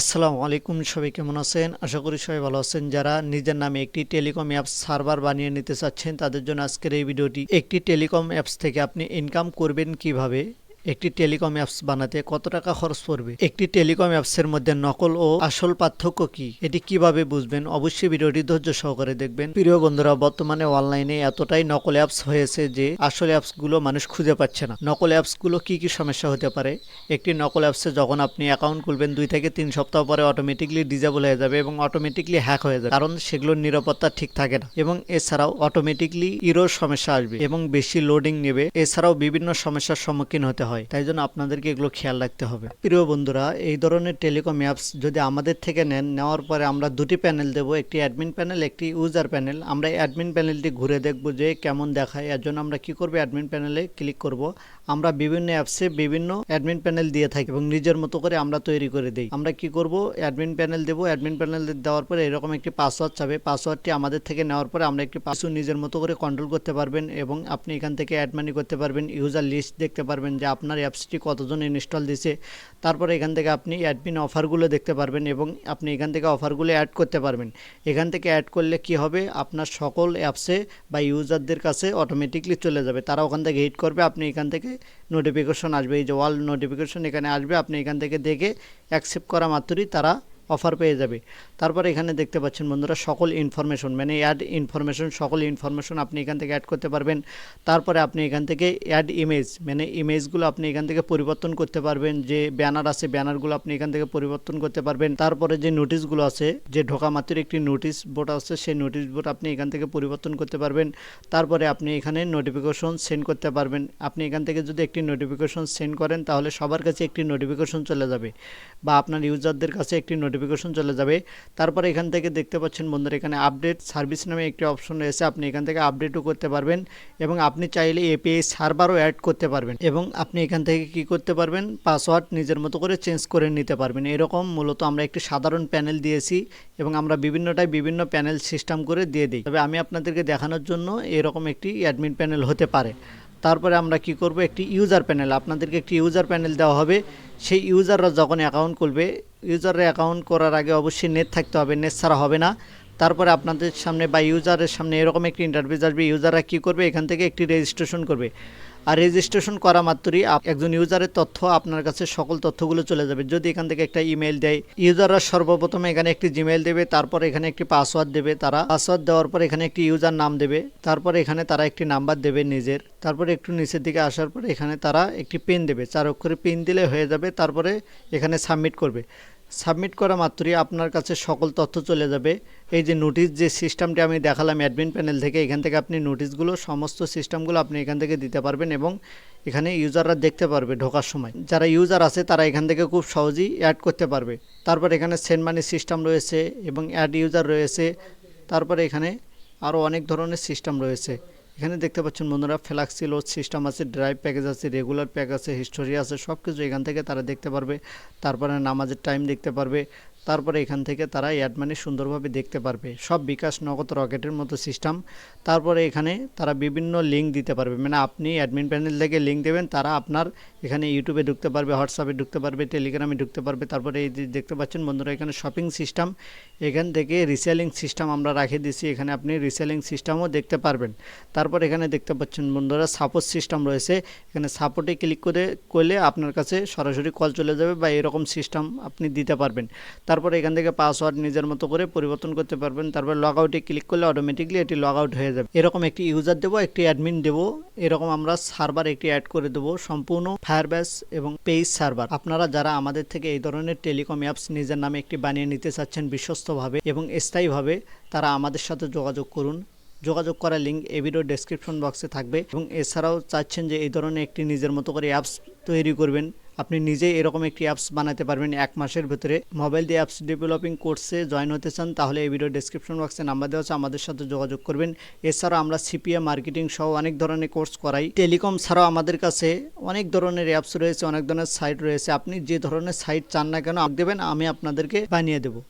আসসালামু আলাইকুম, সবাই কেমন আছেন? আশা করি সবাই ভালো আছেন। যারা নিজের নামে একটি টেলিকম অ্যাপস সার্ভার বানিয়ে নিতে চাচ্ছেন, তাদের জন্য আজকের এই ভিডিওটি। একটি টেলিকম অ্যাপস থেকে আপনি ইনকাম করবেন কীভাবে? একটি টেলিকম অ্যাপস বানাতে কত টাকা খরচ পড়বে? একটি টেলিকম অ্যাপসের মধ্যে নকল ও আসল পার্থক্য কি? এটি কীভাবে বুঝবেন? অবশ্যই ভিডিওটি ধৈর্য সহকারে দেখবেন। প্রিয় বন্ধুরা, বর্তমানে অনলাইনে এতটাই নকল অ্যাপস হয়েছে যে আসল অ্যাপসগুলো মানুষ খুঁজে পাচ্ছে না। নকল অ্যাপসগুলো কি কি সমস্যা হতে পারে? একটি নকল অ্যাপসে যখন আপনি অ্যাকাউন্ট খুলবেন, দুই থেকে তিন সপ্তাহ পরে অটোমেটিকলি ডিজেবল হয়ে যাবে এবং অটোমেটিকলি হ্যাক হয়ে যাবে। কারণ সেগুলোর নিরাপত্তা ঠিক থাকে না। এবং এছাড়াও অটোমেটিকলি ইরোর সমস্যা আসবে এবং বেশি লোডিং নেবে। এছাড়াও বিভিন্ন সমস্যার সম্মুখীন হতে হয় তাই জন্য আপনাদেরকে এগুলো খেয়াল রাখতে হবে। প্রিয় বন্ধুরা, এই ধরনের টেলিকম অ্যাপস যদি আমাদের থেকে নেন, নেওয়ার পরে আমরা দুটি প্যানেল দেবো, একটি অ্যাডমিন প্যানেল একটি ইউজার প্যানেল আমরা অ্যাডমিন প্যানেলটি ঘুরে দেখব যে কেমন দেখায়, এর জন্য আমরা কি করব অ্যাডমিন প্যানেলে ক্লিক করব। আমরা বিভিন্ন অ্যাপসে বিভিন্ন অ্যাডমিন প্যানেল দিয়ে থাকি এবং নিজের মতো করে আমরা তৈরি করে দিই। আমরা কি করব? অ্যাডমিন প্যানেল দেবো। অ্যাডমিন প্যানেল দেওয়ার পরে এরকম একটি পাসওয়ার্ড চাবে। পাসওয়ার্ডটি আমাদের থেকে নেওয়ার পরে আমরা একটি পাসওয়ার্ড নিজের মতো করে কন্ট্রোল করতে পারবেন এবং আপনি এখান থেকে অ্যাড মানি করতে পারবেন। ইউজার লিস্ট দেখতে পারবেন যে আপনার অ্যাপসটি কতজন ইনস্টল দিছে, তারপর এখান থেকে আপনি অ্যাডমিন অফারগুলো দেখতে পারবেন এবং আপনি এখান থেকে অফারগুলো অ্যাড করতে পারবেন। এখান থেকে অ্যাড করলে কি হবে, আপনার সকল অ্যাপসে বা ইউজারদের কাছে অটোমেটিকলি চলে যাবে। তারা ওখান থেকে হিট করবে, আপনি এখান থেকে নোটিফিকেশন আসবে। এই যে ওয়াল নোটিফিকেশন এখানে আসবে, আপনি এখান থেকে দেখে অ্যাকসেপ্ট করা মাত্রই তারা অফার পেয়ে যাবে। তারপরে এখানে দেখতে পাচ্ছেন বন্ধুরা, সকল ইনফরমেশন মানে অ্যাড ইনফরমেশন সকল ইনফরমেশন আপনি এখান থেকে অ্যাড করতে পারবেন। তারপরে আপনি এখান থেকে অ্যাড ইমেজ মানে ইমেজগুলো আপনি এখান থেকে পরিবর্তন করতে পারবেন। যে ব্যানার আছে ব্যানারগুলো আপনি এখান থেকে পরিবর্তন করতে পারবেন। তারপরে যে নোটিশগুলো আছে, যে ঢোকা মাত্র একটি নোটিশ বোর্ড আছে, সেই নোটিশ বোর্ড আপনি এখান থেকে পরিবর্তন করতে পারবেন। তারপরে আপনি এখানে নোটিফিকেশন সেন্ড করতে পারবেন। আপনি এখান থেকে যদি একটি নোটিফিকেশন সেন্ড করেন, তাহলে সবার কাছে একটি নোটিফিকেশন চলে যাবে বা আপনার ইউজারদের কাছে একটি চলে যাবে। তারপরে এখান থেকে দেখতে পাচ্ছেন বন্ধুরা, এখানে আপডেট সার্ভিস নামে একটি অপশন রয়েছে। আপনি এখান থেকে আপডেটও করতে পারবেন এবং আপনি চাইলে এপিআই সার্ভারও অ্যাড করতে পারবেন এবং আপনি এখান থেকে কি করতে পারবেন? পাসওয়ার্ড নিজের মতো করে চেঞ্জ করে নিতে পারবেন। এরকম মূলত আমরা একটি সাধারণ প্যানেল দিয়েছি এবং আমরা বিভিন্নটাই বিভিন্ন প্যানেল সিস্টেম করে দিয়ে দিই। তবে আমি আপনাদেরকে দেখানোর জন্য এরকম একটি অ্যাডমিন প্যানেল হতে পারে। তারপরে আমরা কি করব? একটি ইউজার প্যানেল আপনাদেরকে একটি ইউজার প্যানেল দেওয়া হবে। সেই ইউজাররা যখন অ্যাকাউন্ট খুলবে ইউজারের অ্যাকাউন্ট করার আগে অবশ্যই নেট থাকতে হবে। নেট ছাড়া হবে না। তারপরে আপনাদের সামনে বা ইউজারের সামনে এরকম একটি ইন্টারভিউ আসবে। ইউজাররা কী করবে? এখান থেকে একটি রেজিস্ট্রেশন করবে। আর রেজিস্ট্রেশন করা মাত্রই একজন ইউজারের তথ্য আপনার কাছে সকল তথ্যগুলো চলে যাবে। যদি এখান থেকে একটা ইমেল দেয় ইউজাররা সর্বপ্রথমে এখানে একটি জিমেল দেবে, তারপর এখানে একটি পাসওয়ার্ড দেবে, তারা পাসওয়ার্ড দেওয়ার পর এখানে একটি ইউজার নাম দেবে, তারপর এখানে তারা একটি নাম্বার দেবে নিজের, তারপরে একটু নিচের দিকে আসার পর এখানে তারা একটি পিন দেবে। চার অক্ষরে পিন দিলে হয়ে যাবে, তারপরে এখানে সাবমিট করবে। সাবমিট করা মাত্রই আপনার কাছে সকল তথ্য চলে যাবে। এই যে নোটিশ যে সিস্টেমটি আমি দেখালাম অ্যাডমিন প্যানেল থেকে, এখান থেকে আপনি নোটিশগুলো সমস্ত সিস্টেমগুলো আপনি এখান থেকে দিতে পারবেন এবং এখানে ইউজাররা দেখতে পারবে ঢোকার সময়। যারা ইউজার আছে, তারা এখান থেকে খুব সহজেই অ্যাড করতে পারবে। তারপর এখানে সেন্ড মানি সিস্টেম রয়েছে এবং অ্যাড ইউজার রয়েছে। তারপরে এখানে আরও অনেক ধরনের সিস্টেম রয়েছে। এখানে দেখতে পাচ্ছেন বন্ধুরা ফ্ল্যাক্সি লোড সিস্টেম আছে, ড্রাইভ প্যাকেজ আছে, রেগুলার প্যাক আছে, হিস্টোরি আছে সব কিছু এখান থেকে তারা দেখতে পারবে। তারপরে নামাজের টাইম দেখতে পারবে। তারপরে এখান থেকে তারা অ্যাড মানি সুন্দরভাবে দেখতে পারবে। সব বিকাশ নগদ রকেটের মতো সিস্টেম তারপরে এখানে তারা বিভিন্ন লিঙ্ক দিতে পারবে। মানে আপনি অ্যাডমিন প্যানেল থেকে লিঙ্ক দেবেন, তারা আপনার এখানে ইউটিউবে ঢুকতে পারবে হোয়াটসঅ্যাপে ঢুকতে পারবে টেলিগ্রামে ঢুকতে পারবে। তারপরে এই দেখতে পাচ্ছেন বন্ধুরা, এখানে শপিং সিস্টেম এখান থেকে রিসেলিং সিস্টেম আমরা রাখে দিছি এখানে আপনি রিসেলিং সিস্টেমও দেখতে পারবেন। তারপর এখানে দেখতে পাচ্ছেন বন্ধুরা সাপোর্ট সিস্টেম রয়েছে। এখানে সাপোর্টে ক্লিক করে, করলে আপনার কাছে সরাসরি কল চলে যাবে বা এরকম সিস্টেম আপনি দিতে পারবেন। তারপরে এখান থেকে পাসওয়ার্ড নিজের মতো করে পরিবর্তন করতে পারবেন। তারপর লগ আউটে ক্লিক করলে অটোমেটিকলি এটি লগ আউট হয়ে যাবে। এরকম একটি ইউজার দেবো, একটি অ্যাডমিন দেবো। এরকম আমরা সার্ভার একটি অ্যাড করে দেবো, সম্পূর্ণ ফায়ারবেস এবং পেজ সার্ভার আপনারা যারা আমাদের থেকে এই ধরনের টেলিকম অ্যাপস নিজের নামে একটি বানিয়ে নিতে চাচ্ছেন বিশ্বস্তভাবে এবং স্থায়ীভাবে, তারা আমাদের সাথে যোগাযোগ করুন। যোগাযোগ করার লিঙ্ক এই ভিডিও ডেসক্রিপশন বক্সে থাকবে এবং এছাড়াও চাচ্ছেন যে এই ধরনের একটি নিজের মতো করে অ্যাপস তৈরি করবেন। আপনি নিজেই এরকম একটি অ্যাপস বানাতে পারবেন এক মাসের ভেতরে। মোবাইল দিয়ে অ্যাপস ডেভেলপিং কোর্সে জয়েন হতে চান, তাহলে এই ভিডিও ডিসক্রিপশন বক্সে নাম্বার দেওয়া আছে, আমাদের সাথে যোগাযোগ করবেন। এছাড়াও আমরা সিপিএ মার্কেটিং সহ অনেক ধরনের কোর্স করাই। টেলিকম ছাড়াও আমাদের কাছে অনেক ধরনের অ্যাপস রয়েছে, অনেক ধরনের সাইট রয়েছে। আপনি যে ধরনের সাইট চান না কেন, দেবেন, আমি আপনাদেরকে বানিয়ে দেবো।